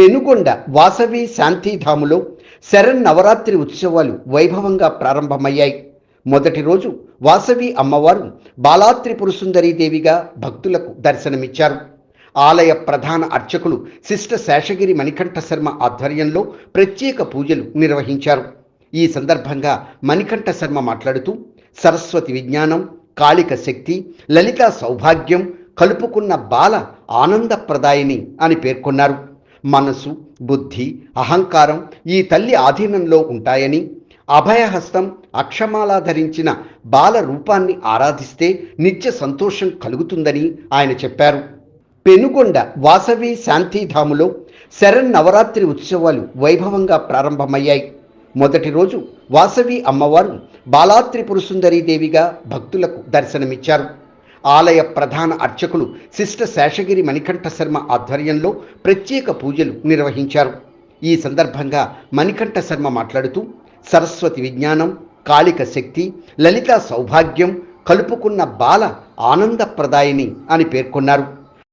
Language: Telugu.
పెనుగొండ వాసవి శాంతిధాములో శరణ్ నవరాత్రి ఉత్సవాలు వైభవంగా ప్రారంభమయ్యాయి. మొదటి రోజు వాసవి అమ్మవారు బాలాత్రి దేవిగా భక్తులకు దర్శనమిచ్చారు. ఆలయ ప్రధాన అర్చకులు శిష్ట శేషగిరి మణికంఠ శర్మ ఆధ్వర్యంలో ప్రత్యేక పూజలు నిర్వహించారు. ఈ సందర్భంగా మణికంఠ శర్మ మాట్లాడుతూ సరస్వతి విజ్ఞానం కాళిక శక్తి లలిత సౌభాగ్యం కలుపుకున్న బాల ఆనందప్రదాయిని అని పేర్కొన్నారు. మనసు బుద్ధి అహంకారం ఈ తల్లి ఆధీనంలో ఉంటాయని అభయహస్తం అక్షమాల ధరించిన బాల రూపాన్ని ఆరాధిస్తే నిత్య సంతోషం కలుగుతుందని ఆయన చెప్పారు. పెనుగొండ వాసవి శాంతిధాములో శరణ్ నవరాత్రి ఉత్సవాలు వైభవంగా ప్రారంభమయ్యాయి. మొదటి రోజు వాసవి అమ్మవారు బాలాత్రి దేవిగా భక్తులకు దర్శనమిచ్చారు. ఆలయ ప్రధాన అర్చకులు శిష్ట శేషగిరి మణికంఠ శర్మ ఆధ్వర్యంలో ప్రత్యేక పూజలు నిర్వహించారు. ఈ సందర్భంగా మణికంఠ శర్మ మాట్లాడుతూ సరస్వతి విజ్ఞానం కాళిక శక్తి లలిత సౌభాగ్యం కలుపుకున్న బాల ఆనందప్రదాయిని అని పేర్కొన్నారు.